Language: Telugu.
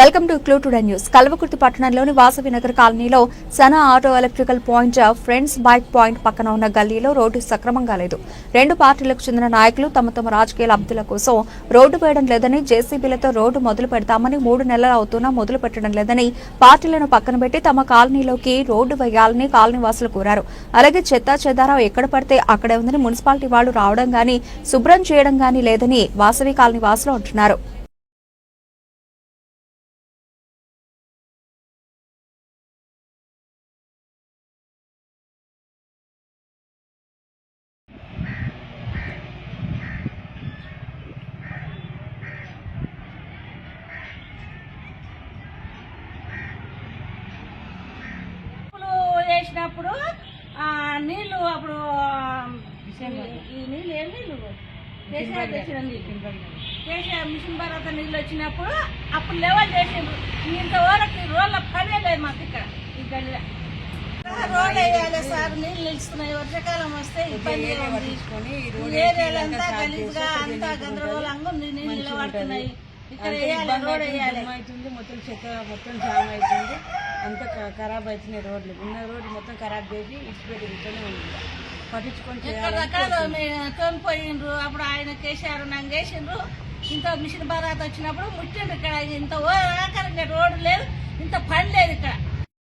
Welcome to clue today news. Kalwakurthy పట్టణంలోని వాసవి నగర్ కాలనీలో Sana auto electrical point friends bike point పక్కన ఉన్న గల్లీలో రోడ్డు సక్రమంగా లేదు. రెండు పార్టీలకు చెందిన నాయకులు తమ తమ రాజకీయ లబ్ధుల కోసం రోడ్డు వేయడం లేదని జేసీబీలతో రోడ్డు మొదలు పెడతామని మూడు నెలలు అవుతున్నా మొదలు పెట్టడం లేదని పార్టీలను పక్కన పెట్టి తమ కాలనీలోకి రోడ్డు వేయాలని కాలనీవాసులు కోరారు. అలాగే చెత్త చెదారం ఎక్కడ పడితే అక్కడే ఉందని మున్సిపాలిటీ వాళ్ళు రావడం గాని శుభ్రం చేయడం గాని లేదని వాసవి కాలనీ వాసులు అంటున్నారు. వేసినప్పుడు ఆ, నీళ్ళు అప్పుడు ఈ నీళ్ళు ఏం నీళ్ళు? కేసీఆర్ తెచ్చిన నీళ్ళు. కేసీఆర్ మిషన్ భరోసా నీళ్ళు వచ్చినప్పుడు అప్పుడు లెవెల్ చేసిండ్రు. ఇంతవరకు రోడ్ల పనే లేదు మాకు ఇక్కడ ఈ గడిలో రోడ్ వేయాలి సార్ నీళ్ళు నిలుస్తున్నాయి. వర్షాకాలం వస్తే ఇబ్బంది ఏరియాలంతా గలీజ్గా అంతా గందరగోళంగా నీళ్ళు నిలబడుతున్నాయి. ఇక్కడ అవుతుంది మొత్తం చెత్త మొత్తం జామ్ అవుతుంది అంత ఖరాబ్ అవుతున్నాయి రోడ్లు. ఉన్న రోడ్డు మొత్తం ఖరాబ్ చేసి ఇచ్చిపెట్టి ఇంట్లోనే ఉంది. పట్టించుకొని తోలిపోయిండ్రు అప్పుడు ఆయన కేసీఆర్ నన్ను వేసిండ్రు. ఇంత మిషన్ భారత్ వచ్చినప్పుడు ముట్టిండ్రు ఇక్కడ. ఇంత ఓ రోడ్డు లేదు ఇంత పని